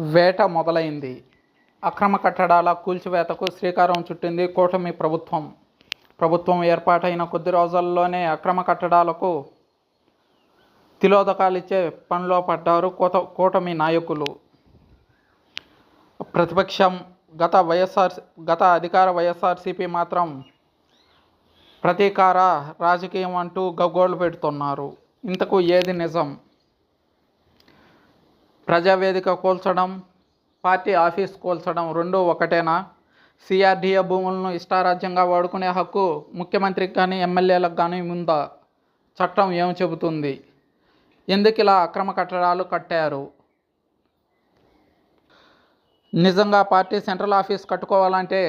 వేట మొదలైంది. అక్రమ కట్టడాల కూల్చివేతకు శ్రీకారం చుట్టింది కూటమి ప్రభుత్వం. ప్రభుత్వం ఏర్పాటైన కొద్ది రోజుల్లోనే అక్రమ కట్టడాలకు తిలోదకాలిచ్చే పనిలో పడ్డారు కూట కూటమి నాయకులు. ప్రతిపక్షం గత వైఎస్ఆర్ గత అధికార వైఎస్ఆర్సీపీ మాత్రం ప్రతీకార రాజకీయం అంటూ గగ్గోలు పెడుతున్నారు. ఇంతకు ఏది నిజం? ప్రజావేదిక కూల్చడం పార్టీ ఆఫీస్ కూల్చడం రెండూ ఒకటేనా? సిఆర్డీఏ భూములను ఇష్టారాజ్యంగా వాడుకునే హక్కు ముఖ్యమంత్రికి కానీ ఎమ్మెల్యేలకు కానీ ముందా చట్టం ఏం చెబుతుంది? ఎందుకు ఇలా అక్రమ కట్టడాలు కట్టారు? నిజంగా పార్టీ సెంట్రల్ ఆఫీస్ కట్టుకోవాలంటే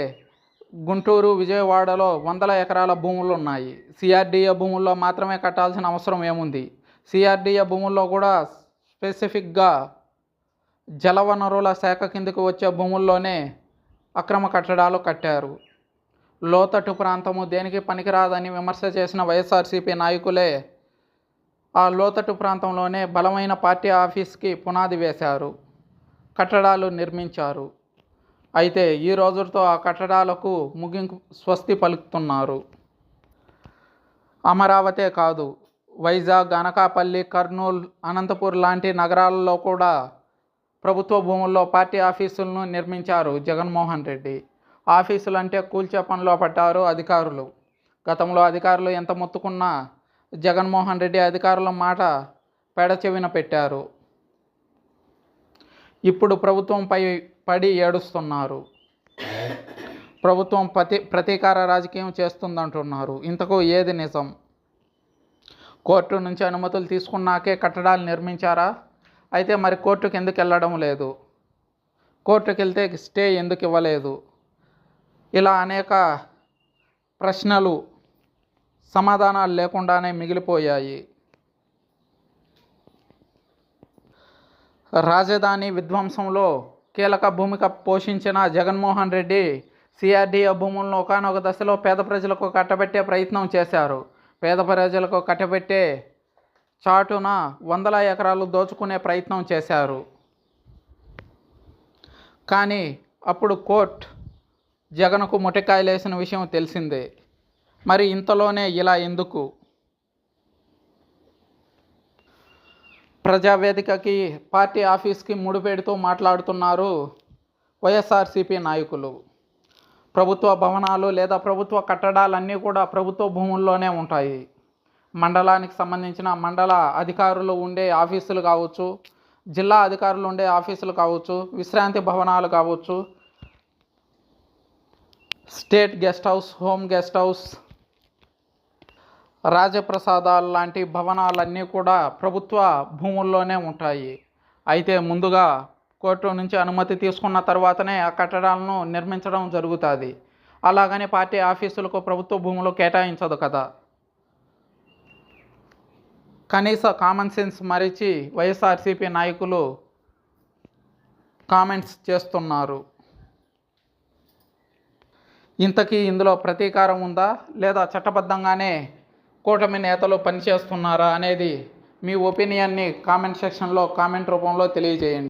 గుంటూరు విజయవాడలో వందల ఎకరాల భూములు ఉన్నాయి. సిఆర్డీఏ భూముల్లో మాత్రమే కట్టాల్సిన అవసరం ఏముంది? సిఆర్డీఏ భూముల్లో కూడా స్పెసిఫిక్గా జలవనరుల శాఖ కిందకు వచ్చే భూముల్లోనే అక్రమ కట్టడాలు కట్టారు. లోతట్టు ప్రాంతము దేనికి పనికిరాదని విమర్శ చేసిన వైఎస్ఆర్సీపీ నాయకులే ఆ లోతట్టు ప్రాంతంలోనే బలమైన పార్టీ ఆఫీస్కి పునాది వేశారు కట్టడాలు నిర్మించారు. అయితే ఈ రోజుతో ఆ కట్టడాలకు ముగింపు స్వస్తి పలుకుతున్నారు. అమరావతే కాదు వైజాగ్ అనకాపల్లి కర్నూలు అనంతపూర్ లాంటి నగరాలలో కూడా ప్రభుత్వ భూముల్లో పార్టీ ఆఫీసులను నిర్మించారు జగన్మోహన్ రెడ్డి. ఆఫీసులు అంటే కూల్చే పనిలో పడ్డారు అధికారులు. గతంలో అధికారులు ఎంత మొత్తుకున్నా జగన్మోహన్ రెడ్డి అధికారుల మాట పెడచెవిన పెట్టారు. ఇప్పుడు ప్రభుత్వంపై పడి ఏడుస్తున్నారు. ప్రభుత్వం ప్రతి ప్రతీకార రాజకీయం చేస్తుందంటున్నారు. ఇంతకు ఏది నిజం? కోర్టు నుంచి అనుమతులు తీసుకున్నాకే కట్టడాలు నిర్మించారా? అయితే మరి కోర్టుకు ఎందుకు వెళ్ళడం లేదు? కోర్టుకు వెళ్తే స్టే ఎందుకు ఇవ్వలేదు? ఇలా అనేక ప్రశ్నలు సమాధానాలు లేకుండానే మిగిలిపోయాయి. రాజధాని విధ్వంసంలో కీలక భూమిక పోషించిన జగన్మోహన్ రెడ్డి సిఆర్డీఏ భూములను ఒకనొక దశలో పేద ప్రజలకు కట్టబెట్టే ప్రయత్నం చేశారు. పేద ప్రజలకు కట్టబెట్టే చాటున వందల ఎకరాలు దోచుకునే ప్రయత్నం చేశారు. కానీ అప్పుడు కోర్ట్ జగన్కు ముటికాయలేసిన విషయం తెలిసిందే. మరి ఇంతలోనే ఇలా ఎందుకు? ప్రజావేదికకి పార్టీ ఆఫీస్కి ముడిపెడుతూ మాట్లాడుతున్నారు వైఎస్ఆర్సీపీ నాయకులు. ప్రభుత్వ భవనాలు లేదా ప్రభుత్వ కట్టడాలన్నీ కూడా ప్రభుత్వ భూముల్లోనే ఉంటాయి. మండలానికి సంబంధించిన మండల అధికారులు ఉండే ఆఫీసులు కావచ్చు జిల్లా అధికారులు ఉండే ఆఫీసులు కావచ్చు విశ్రాంతి భవనాలు కావచ్చు state guest house home guest house రాజప్రసాదాలు లాంటి భవనాలన్నీ కూడా ప్రభుత్వ భూముల్లోనే ఉంటాయి. అయితే ముందుగా కోర్టు నుంచి అనుమతి తీసుకున్న తర్వాతనే ఆ కట్టడాలను నిర్మించడం జరుగుతుంది. అలాగని పార్టీ ఆఫీసులకు ప్రభుత్వ భూములు కేటాయించదు కదా. కనీస కామన్ సెన్స్ మరిచి వైఎస్ఆర్సీపీ నాయకులు కామెంట్స్ చేస్తున్నారు. ఇంతకీ ఇందులో ప్రతీకారం ఉందా? లేదా చట్టబద్ధంగానే కూటమి నేతలు పనిచేస్తున్నారా అనేది మీ ఒపీనియన్ని కామెంట్ సెక్షన్లో కామెంట్ రూపంలో తెలియజేయండి.